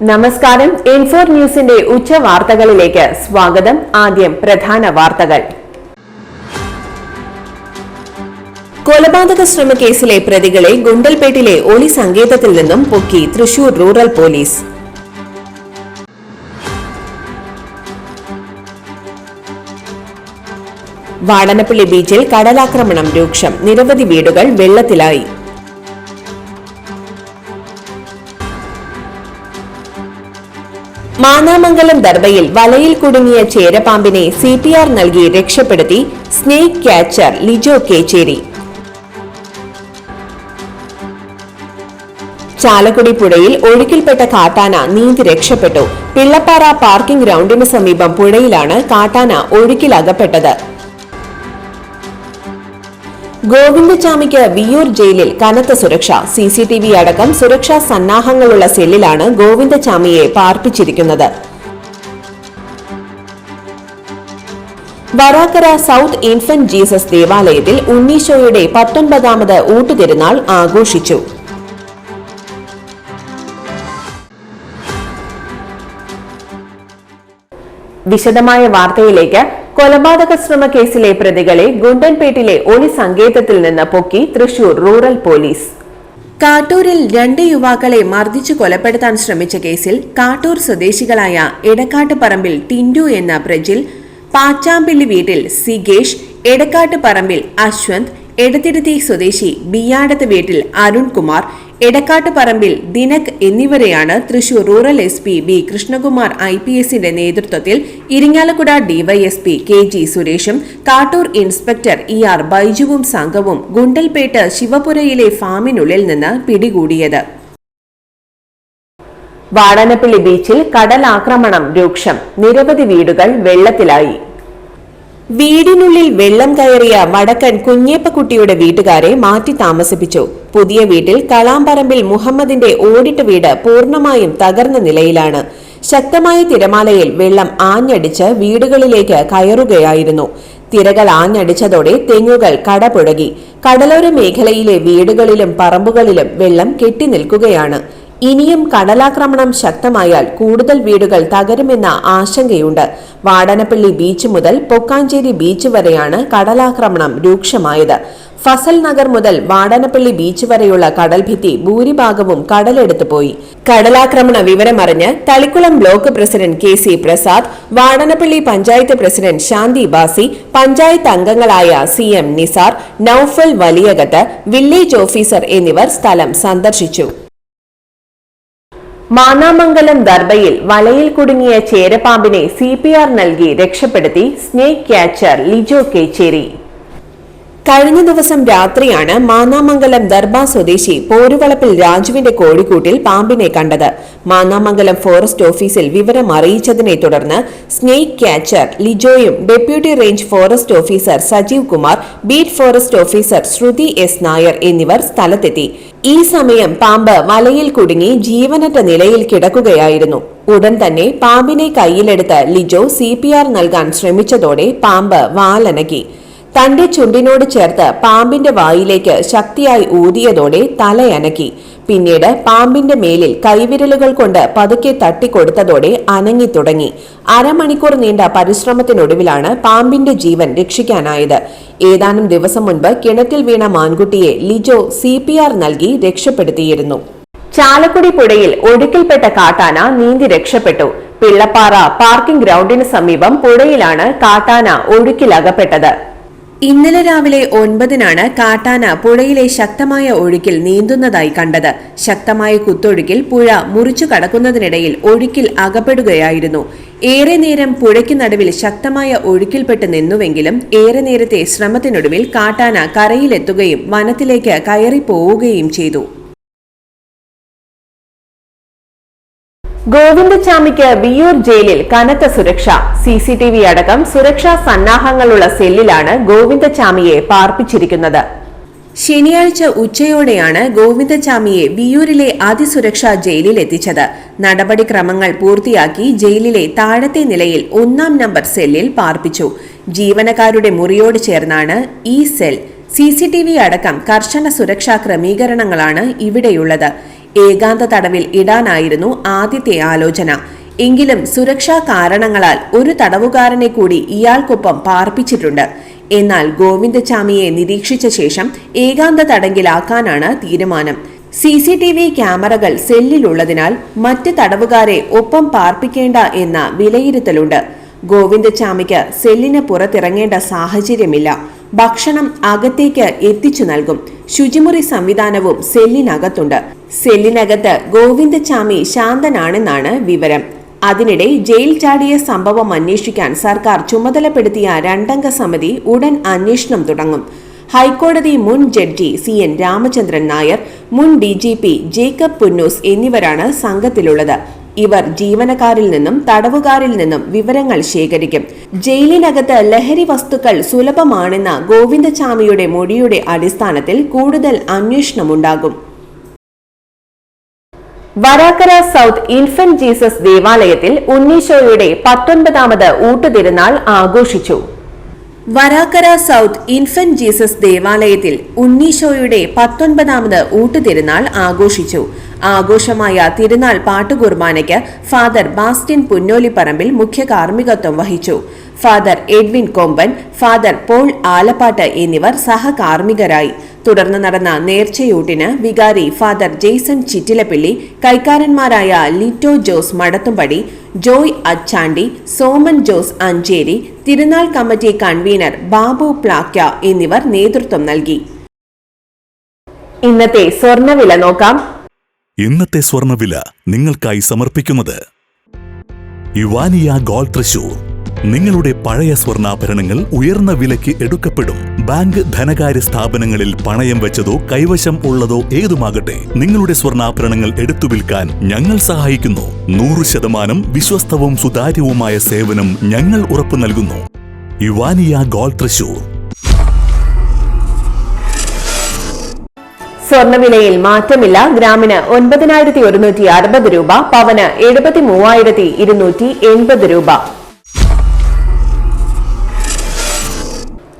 നമസ്കാരം. ഇൻഫോർ ന്യൂസിന്റെ ഉച്ച വാർത്തകളിലേക്ക് സ്വാഗതം. ആദ്യം പ്രധാന വാർത്തകൾ. കൊലപാതക ശ്രമ കേസിലെ പ്രതികളെ ഗുണ്ടൽപേട്ടിലെ ഒളി സങ്കേതത്തിൽ നിന്നും പൊക്കി തൃശൂർ റൂറൽ പോലീസ്. വാടനപ്പള്ളി ബീച്ചിൽ കടലാക്രമണം രൂക്ഷം. നിരവധി വീടുകൾ വെള്ളത്തിലായി. മാന്നാമംഗലം ദർബയിൽ വലയിൽ കുടുങ്ങിയ ചേരപാമ്പിനെ സി പി ആർ നൽകി രക്ഷപ്പെടുത്തി സ്നേക് ക്യാച്ചർ ലിജോ കേച്ചേരി. ചാലക്കുടി പുഴയിൽ ഒഴുക്കിൽപ്പെട്ട കാട്ടാന നീന്തി രക്ഷപ്പെട്ടു. പിള്ളപ്പാറ പാർക്കിംഗ് ഗ്രൗണ്ടിന് സമീപം പുഴയിലാണ് കാട്ടാന ഒഴുക്കിലകപ്പെട്ടത്. ഗോവിന്ദചാമിക്ക് വിയൂർ ജയിലിൽ കനത്ത സുരക്ഷ. സി സി ടി വി അടക്കം സുരക്ഷാ സന്നാഹങ്ങളുള്ള സെല്ലിലാണ് ഗോവിന്ദചാമിയെ പാർപ്പിച്ചിരിക്കുന്നത്. വരാക്കര സൗത്ത് ഇൻഫന്റ് ജീസസ് ദേവാലയത്തിൽ ഉണ്ണീശോയുടെ പത്തൊൻപതാമത് ഊട്ടുതിരുനാൾ ആഘോഷിച്ചു. വിശദമായ വാർത്തയിലേക്ക് കൊലപാതക ശ്രമ കേസിലെ പ്രതികളെ ഗുണ്ടൻപേട്ടിലെ ഒളി സങ്കേതത്തിൽ നിന്ന് പൊക്കി തൃശൂർ റൂറൽ പോലീസ്. കാട്ടൂരിൽ രണ്ട് യുവാക്കളെ മർദ്ദിച്ചു കൊലപ്പെടുത്താൻ ശ്രമിച്ച കേസിൽ കാട്ടൂർ സ്വദേശികളായ എടക്കാട്ടുപറമ്പിൽ ടിൻഡു എന്ന പ്രജിൽ പാച്ചാമ്പിള്ളി വീട്ടിൽ സിഗേഷ് എടക്കാട്ട് പറമ്പിൽ അശ്വന്ത് എടത്തിരുത്തി സ്വദേശി ബിയാടത്ത് വീട്ടിൽ അരുൺകുമാർ എടക്കാട്ട് പറമ്പിൽ ദിനക് എന്നിവരെയാണ് Thrissur rural S P B Krishnakumar I P എസിന്റെ നേതൃത്വത്തിൽ ഇരിങ്ങാലക്കുട ഡിവൈഎസ്പി കെ ജി സുരേഷും കാട്ടൂർ ഇൻസ്പെക്ടർ ഇ ആർ ബൈജുവും സംഘവും ഗുണ്ടൽപേട്ട് ശിവപുരയിലെ ഫാമിനുള്ളിൽ നിന്ന് പിടികൂടിയത്. വാടനപ്പിള്ളി ബീച്ചിൽ കടലാക്രമണം രൂക്ഷം. നിരവധി വീടുകൾ വെള്ളത്തിലായി. വീടിനുള്ളിൽ വെള്ളം കയറിയ വടക്കൻ കുഞ്ഞേപ്പക്കുട്ടിയുടെ വീട്ടുകാരെ മാറ്റി താമസിപ്പിച്ചു. പുതിയ വീട്ടിൽ കളാമ്പറമ്പിൽ മുഹമ്മദിന്റെ ഓടിട്ട വീട് പൂർണമായും തകർന്ന നിലയിലാണ്. ശക്തമായ തിരമാലയിൽ വെള്ളം ആഞ്ഞടിച്ച് വീടുകളിലേക്ക് കയറുകയായിരുന്നു. തിരകൾ ആഞ്ഞടിച്ചതോടെ തെങ്ങുകൾ കടപുഴകി. കടലോര മേഖലയിലെ വീടുകളിലും പറമ്പുകളിലും വെള്ളം കെട്ടിനിൽക്കുകയാണ് ഇനിയും കടലാക്രമണം ശക്തമായാൽ കൂടുതൽ വീടുകൾ തകരുമെന്ന ആശങ്കയുണ്ട്. വാടനപ്പള്ളി ബീച്ച് മുതൽ പൊക്കാഞ്ചേരി ബീച്ച് വരെയാണ് കടലാക്രമണം രൂക്ഷമായത്. ഫസൽ നഗർ മുതൽ വാടനപ്പള്ളി ബീച്ച് വരെയുള്ള കടൽഭിത്തി ഭൂരിഭാഗവും കടലെടുത്തു പോയി. കടലാക്രമണ വിവരമറിഞ്ഞ് Thalikulam block president K C Prasad Vadanappally panchayat president Shanthi Basi panchayat അംഗങ്ങളായ C M Nisar Noufal Valiyakath village officer എന്നിവർ സ്ഥലം സന്ദർശിച്ചു. മാന്നാമംഗലം ദർബയിൽ വലയിൽ കുടുങ്ങിയ ചേരപ്പാമ്പിനെ സി പി ആർ നൽകി രക്ഷപ്പെടുത്തി സ്നേക് ക്യാച്ചർ ലിജോ കേച്ചേരി. കഴിഞ്ഞ ദിവസം രാത്രിയാണ് മാനാമംഗലം ദർബ സ്വദേശി പോരുവളപ്പിൽ രാജുവിന്റെ കോഴിക്കൂട്ടിൽ പാമ്പിനെ കണ്ടത്. മാന്നാമംഗലം ഫോറസ്റ്റ് ഓഫീസിൽ വിവരം അറിയിച്ചതിനെ തുടർന്ന് snake catcher ലിജോയും deputy range forest officer Sajeev Kumar beat forest officer Sruthi S Nair എന്നിവർ സ്ഥലത്തെത്തി. ഈ സമയം പാമ്പ് വലയിൽ കുടുങ്ങി ജീവനറ്റ നിലയിൽ കിടക്കുകയായിരുന്നു. ഉടൻ തന്നെ പാമ്പിനെ കയ്യിലെടുത്ത് ലിജോ സി നൽകാൻ ശ്രമിച്ചതോടെ പാമ്പ് വാലനക്കി തന്റെ ചുണ്ടിനോട് ചേർത്ത് പാമ്പിന്റെ വായിലേക്ക് ശക്തിയായി ഊതിയതോടെ തലയനക്കി പിന്നീട് പാമ്പിന്റെ മേലിൽ കൈവിരലുകൾ കൊണ്ട് പതുക്കെ തട്ടിക്കൊടുത്തതോടെ അനങ്ങി തുടങ്ങി. അരമണിക്കൂർ നീണ്ട പരിശ്രമത്തിനൊടുവിലാണ് പാമ്പിന്റെ ജീവൻ രക്ഷിക്കാനായത്. ഏതാനും ദിവസം മുൻപ് കിണറ്റിൽ വീണ മാൻകുട്ടിയെ ലിജോ സി നൽകി രക്ഷപ്പെടുത്തിയിരുന്നു. ചാലക്കുടി പുഴയിൽ ഒഴുക്കിൽപ്പെട്ട കാട്ടാന നീന്തി രക്ഷപ്പെട്ടു. പിള്ളപ്പാറ പാർക്കിംഗ് ഗ്രൗണ്ടിന് സമീപം പുഴയിലാണ് കാട്ടാന ഒഴുക്കിലകപ്പെട്ടത്. ഇന്നലെ രാവിലെ ഒൻപതിനാണ് കാട്ടാന പുഴയിലെ ശക്തമായ ഒഴുക്കിൽ നീന്തുന്നതായി കണ്ടത്. ശക്തമായ കുത്തൊഴുക്കിൽ പുഴ മുറിച്ചു കടക്കുന്നതിനിടയിൽ ഒഴുക്കിൽ അകപ്പെടുകയായിരുന്നു. ഏറെ നേരം പുഴയ്ക്ക് നടുവിൽ ശക്തമായ ഒഴുക്കിൽപ്പെട്ട് നിന്നുവെങ്കിലും ഏറെ നേരത്തെ ശ്രമത്തിനൊടുവിൽ കാട്ടാന കരയിലെത്തുകയും വനത്തിലേക്ക് കയറിപ്പോവുകയും ചെയ്തു. ഗോവിന്ദചാമിക്ക് വിയൂർ ജയിലിൽ കനത്ത സുരക്ഷ. സി സി ടി വി അടക്കം സുരക്ഷാ സന്നാഹങ്ങളുള്ള സെല്ലിലാണ് ഗോവിന്ദചാമിയെ പാർപ്പിച്ചിരിക്കുന്നത്. ശനിയാഴ്ച ഉച്ചയോടെയാണ് ഗോവിന്ദചാമിയെ വിയൂരിലെ അതിസുരക്ഷാ ജയിലിൽ എത്തിച്ചത്. നടപടിക്രമങ്ങൾ പൂർത്തിയാക്കി ജയിലിലെ താഴത്തെ നിലയിൽ ഒന്നാം നമ്പർ സെല്ലിൽ പാർപ്പിച്ചു. ജീവനക്കാരുടെ മുറിയോട് ചേർന്നാണ് ഈ cell. C C T V അടക്കം കർശന സുരക്ഷാ ക്രമീകരണങ്ങളാണ് ഇവിടെയുള്ളത്. ഏകാന്ത തടവിൽ ഇടാനായിരുന്നു ആദ്യത്തെ ആലോചന. എങ്കിലും സുരക്ഷാ കാരണങ്ങളാൽ ഒരു തടവുകാരനെ കൂടി ഇയാൾക്കൊപ്പം പാർപ്പിച്ചിട്ടുണ്ട്. എന്നാൽ ഗോവിന്ദചാമിയെ നിരീക്ഷിച്ച ശേഷം ഏകാന്ത തടങ്കിലാക്കാനാണ് തീരുമാനം. സി സി ടി വി ക്യാമറകൾ സെല്ലിലുള്ളതിനാൽ മറ്റ് തടവുകാരെ ഒപ്പം പാർപ്പിക്കേണ്ട എന്ന വിലയിരുത്തലുണ്ട്. ഗോവിന്ദചാമിക്ക് സെല്ലിന് പുറത്തിറങ്ങേണ്ട സാഹചര്യമില്ല. ഭക്ഷണം അകത്തേക്ക് എത്തിച്ചു നൽകും. ശുചിമുറി സംവിധാനവും സെല്ലിനകത്തുണ്ട്. സെല്ലിനകത്ത് ഗോവിന്ദചാമി ശാന്തനാണെന്നാണ് വിവരം. അതിനിടെ ജയിൽ ചാടിയ സംഭവം അന്വേഷിക്കാൻ സർക്കാർ ചുമതലപ്പെടുത്തിയ രണ്ടംഗ സമിതി ഉടൻ അന്വേഷണം തുടങ്ങും. ഹൈക്കോടതി മുൻ judge C N Ramachandran Nair മുൻ D G P Jacob Punnoose എന്നിവരാണ് സംഘത്തിലുള്ളത്. ഇവർ ജീവനക്കാരിൽ നിന്നും തടവുകാരിൽ നിന്നും വിവരങ്ങൾ ശേഖരിക്കും. ജയിലിനകത്ത് ലഹരി വസ്തുക്കൾ സുലഭമാണെന്ന ഗോവിന്ദചാമിയുടെ മൊഴിയുടെ അടിസ്ഥാനത്തിൽ കൂടുതൽ അന്വേഷണമുണ്ടാകും. വരാക്കര സൗത്ത് ഇൻഫന്റ് ജീസസ് ദേവാലയത്തിൽ ഉണ്ണീശോയുടെ പത്തൊൻപതാമത് ഊട്ടുതിരുന്നാൾ ആഘോഷിച്ചു. വരാക്കര സൗത്ത് ഇൻഫന്റ് ജീസസ് ദേവാലയത്തിൽ ഉണ്ണീശോയുടെ പത്തൊൻപതാമത് ഊട്ടുതിരുനാൾ ആഘോഷിച്ചു. ആഘോഷമായ തിരുനാൾ പാട്ടുകുർബാനയ്ക്ക് ഫാദർ ബാസ്റ്റിൻ പുന്നോലിപ്പറമ്പിൽ മുഖ്യ കാർമ്മികത്വം വഹിച്ചു. Father Edwin Komban father Paul Alappatt എന്നിവർ സഹകാർമ്മികരായി. തുടർന്ന് നടന്ന നേർച്ചയൂട്ടിന് വികാരി ഫാദർ ജെയ്സൺ ചിറ്റിലപ്പിള്ളി കൈക്കാരന്മാരായ ലിറ്റോ ജോസ് മടത്തുംപടി ജോയ് അച്ചാണ്ടി സോമൻ ജോസ് അഞ്ചേരി തിരുനാൾ കമ്മിറ്റി കൺവീനർ ബാബു പ്ലാക്ക എന്നിവർ നേതൃത്വം നൽകി. ഇന്നത്തെ സ്വർണവില നോക്കാം. ഇന്നത്തെ സ്വർണവില നിങ്ങൾക്കായി സമർപ്പിക്കുന്നത് യുവാനിയ ഗോൾഡ് തൃശൂർ. നിങ്ങളുടെ പഴയ സ്വർണാഭരണങ്ങൾ ഉയർന്ന വിലയ്ക്ക് എടുക്കപ്പെടും. ബാങ്ക് ധനകാര്യ സ്ഥാപനങ്ങളിൽ പണയം വെച്ചതോ കൈവശം ഉള്ളതോ ഏതുമാകട്ടെ നിങ്ങളുടെ സ്വർണാഭരണങ്ങൾ എടുത്തു വിൽക്കാൻ ഞങ്ങൾ സഹായിക്കുന്നു. നൂറ് ശതമാനം വിശ്വസ്തവും സുതാര്യവുമായ സേവനം ഞങ്ങൾ ഉറപ്പു നൽകുന്നു. യുവാനിയ ഗോൾഡ് തൃശൂർ. സ്വർണവിലയിൽ മാറ്റമില്ല. ഗ്രാമിന് ഒൻപതിനായിരത്തി ഒരുന്നൂറ്റി അറുപത് രൂപ പവന് എഴുപത്തി മൂവായിരത്തി ഇരുന്നൂറ്റി എൺപത് രൂപ.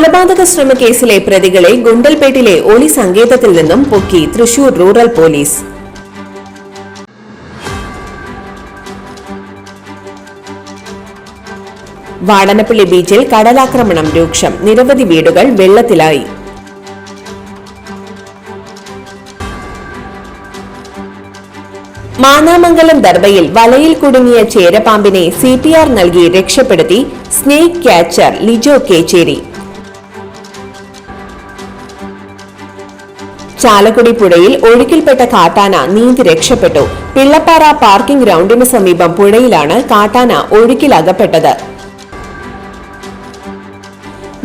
കൊലപാതക ശ്രമ കേസിലെ പ്രതികളെ ഗുണ്ടൽപേട്ടിലെ ഒളി സങ്കേതത്തിൽ നിന്നും പൊക്കി തൃശൂർ റൂറൽ പോലീസ്. വാടനപ്പള്ളി ബീച്ചിൽ കടലാക്രമണം രൂക്ഷം. നിരവധി വീടുകൾ വെള്ളത്തിലായി. മാനാമംഗലം ദർബയിൽ വലയിൽ കുടുങ്ങിയ ചേരപാമ്പിനെ സി പി ആർ നൽകി രക്ഷപ്പെടുത്തി സ്നേക് ക്യാച്ചർ ലിജോ കേച്ചേരി. ചാലക്കുടി പുഴയിൽ ഒഴുക്കിൽപ്പെട്ട കാട്ടാന നീന്തി രക്ഷപ്പെട്ടു. പിള്ളപ്പാറ പാർക്കിംഗ് ഗ്രൗണ്ടിന് സമീപം പുഴയിലാണ് കാട്ടാന ഒഴുക്കിലകപ്പെട്ടത്.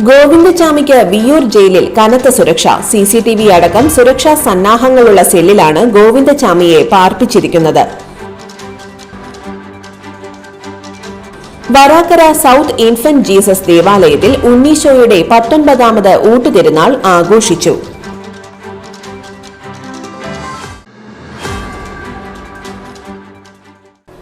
ഗോവിന്ദചാമിക്ക് വിയൂർ ജയിലിൽ കനത്ത സുരക്ഷ. സി സി ടി വി അടക്കം സുരക്ഷാ സന്നാഹങ്ങളുള്ള സെല്ലിലാണ് ഗോവിന്ദചാമിയെ പാർപ്പിച്ചിരിക്കുന്നത്. വരാക്കര സൌത്ത് ഇൻഫന്റ് ജീസസ് ദേവാലയത്തിൽ ഉണ്ണീശോയുടെ പത്തൊൻപതാമത് ഊട്ടുതിരുനാൾ ആഘോഷിച്ചു.